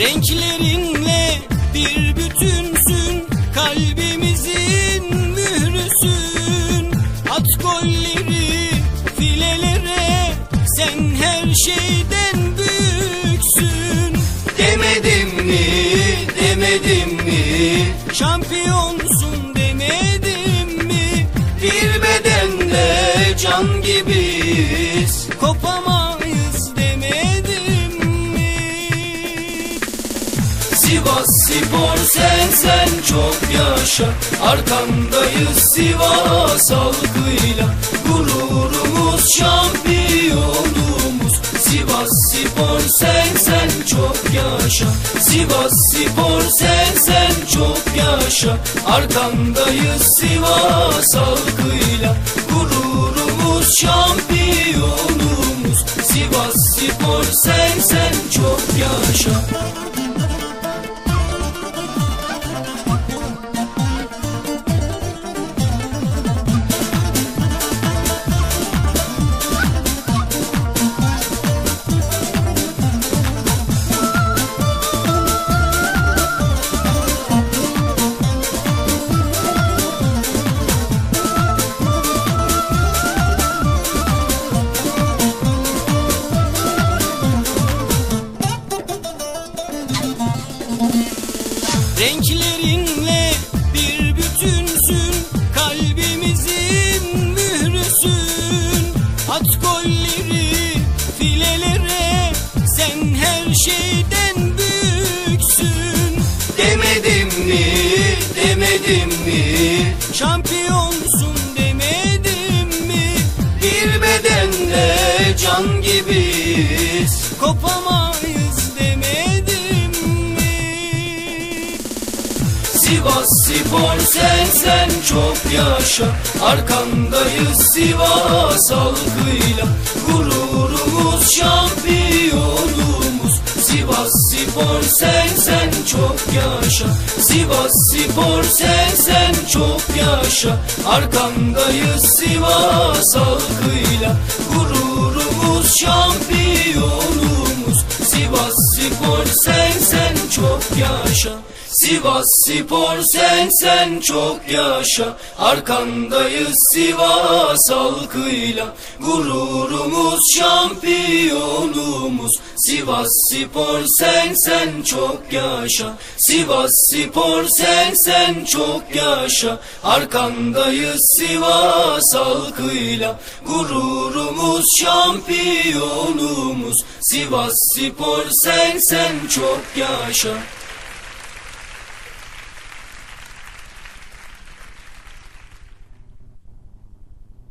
Renklerinle bir bütünsün Kalbimizin mührüsün. At golleri filelere Sen her şeyden büyüksün. Demedim mi, demedim mi? Şampiyonsun Sivas Spor sen sen çok yaşa. Arkandayız Sivas halkıyla. Gururumuz şampiyonumuz Sivas Spor sen sen çok yaşa. Sivas Spor sen sen çok yaşa. Arkandayız Sivas halkıyla Renklerinle bir bütünsün Kalbimizin mührüsün. At golleri filelere Sen her şeyden büyüksün. Demedim mi, demedim mi? Şampiyonsun demedim mi? Bir bedende can gibiyiz. Kopamayız Sivas Spor sen sen çok yaşa. Arkandayız Sivas halkıyla. Gururumuz şampiyonumuz. Sivas Spor sen sen çok yaşa. Sivas Spor sen sen çok yaşa. Arkandayız Sivas halkıyla. Gururumuz şampiyonumuz. Sivas Spor sen sen çok yaşa Sivas Spor sen sen çok yaşa. Arkandayız Sivas halkıyla. Gururumuz şampiyonumuz. Sivas Spor sen sen çok yaşa. Sivas Spor sen sen çok yaşa. Arkandayız Sivas halkıyla. Gururumuz şampiyonumuz. Sivas Spor sen sen çok yaşa